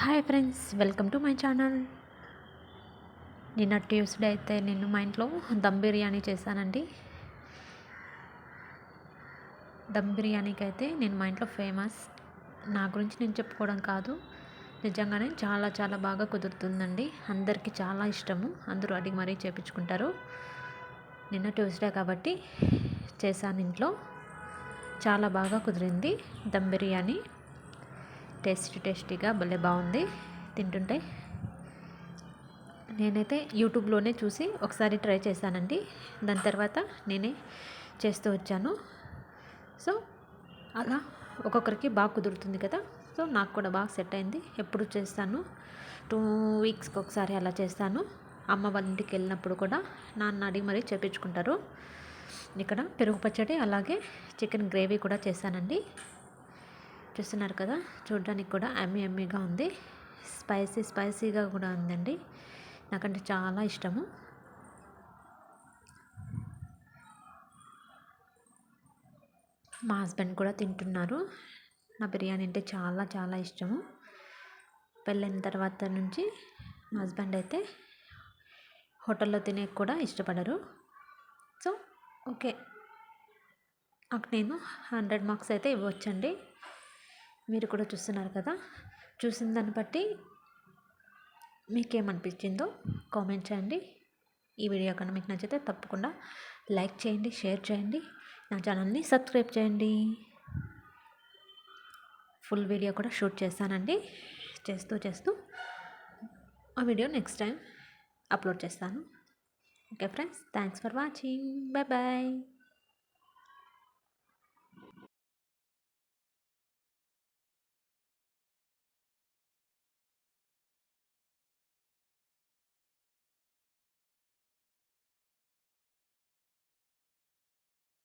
Hi friends welcome to my channel నిన్న Tuesday అయితే నేను మా ఇంట్లో దమ్ బిర్యానీ చేశానండి. దమ్ బిర్యానీకి అయితే నేను మా ఇంట్లో ఫేమస్ నా గురించి నేను చెప్పుకోవడం కాదు. నిజంగానే చాలా చాలా బాగా కుదురుతుందండి. అందరికీ చాలా ఇష్టము. అందరూ అడిగి మరీ చేపించుకుంటారు. నిన్న ట్యూస్డే కాబట్టి చేశాను ఇంట్లో. చాలా బాగా కుదిరింది దమ్ బిర్యానీ. టేస్టీ టేస్టీగా భలే బాగుంది. తింటుంటే నేనైతే యూట్యూబ్లోనే చూసి ఒకసారి ట్రై చేశానండి. దాని తర్వాత నేనే చేస్తూ వచ్చాను. సో అలా ఒక్కొక్కరికి బాగా కుదురుతుంది కదా. సో నాకు కూడా బాగా సెట్ అయింది. ఎప్పుడు చేస్తాను? టూ వీక్స్కి ఒకసారి అలా చేస్తాను. అమ్మ వాళ్ళ ఇంటికి వెళ్ళినప్పుడు కూడా నాన్న అడిగి మరీ చేపించుకుంటారు. ఇక్కడ పెరుగు పచ్చడి అలాగే చికెన్ గ్రేవీ కూడా చేశానండి. చూస్తున్నారు కదా చూడడానికి కూడా అమ్మి అమ్మిగా ఉంది. స్పైసీ స్పైసీగా కూడా ఉందండి. నాకంటే చాలా ఇష్టము. మా హస్బెండ్ కూడా తింటున్నారు. నా బిర్యానీ అంటే చాలా చాలా ఇష్టము. పెళ్ళైన తర్వాత నుంచి మా హస్బెండ్ అయితే హోటల్లో తినే కూడా ఇష్టపడరు. So okay. నాకు నేను హండ్రెడ్ మార్క్స్ అయితే ఇవ్వచ్చండి. మీరు కూడా చూస్తున్నారు కదా? చూసిన దాన్ని బట్టి మీకేమనిపించిందో కామెంట్ చేయండి. ఈ వీడియో కన్నా మీకు నచ్చితే తప్పకుండా లైక్ చేయండి షేర్ చేయండి. నా ఛానల్ని సబ్స్క్రైబ్ చేయండి. ఫుల్ వీడియో కూడా షూట్ చేస్తానండి. చేస్తూ చేస్తూ ఆ వీడియో నెక్స్ట్ టైం అప్లోడ్ చేస్తాను. Okay friends thanks for watching. Bye bye.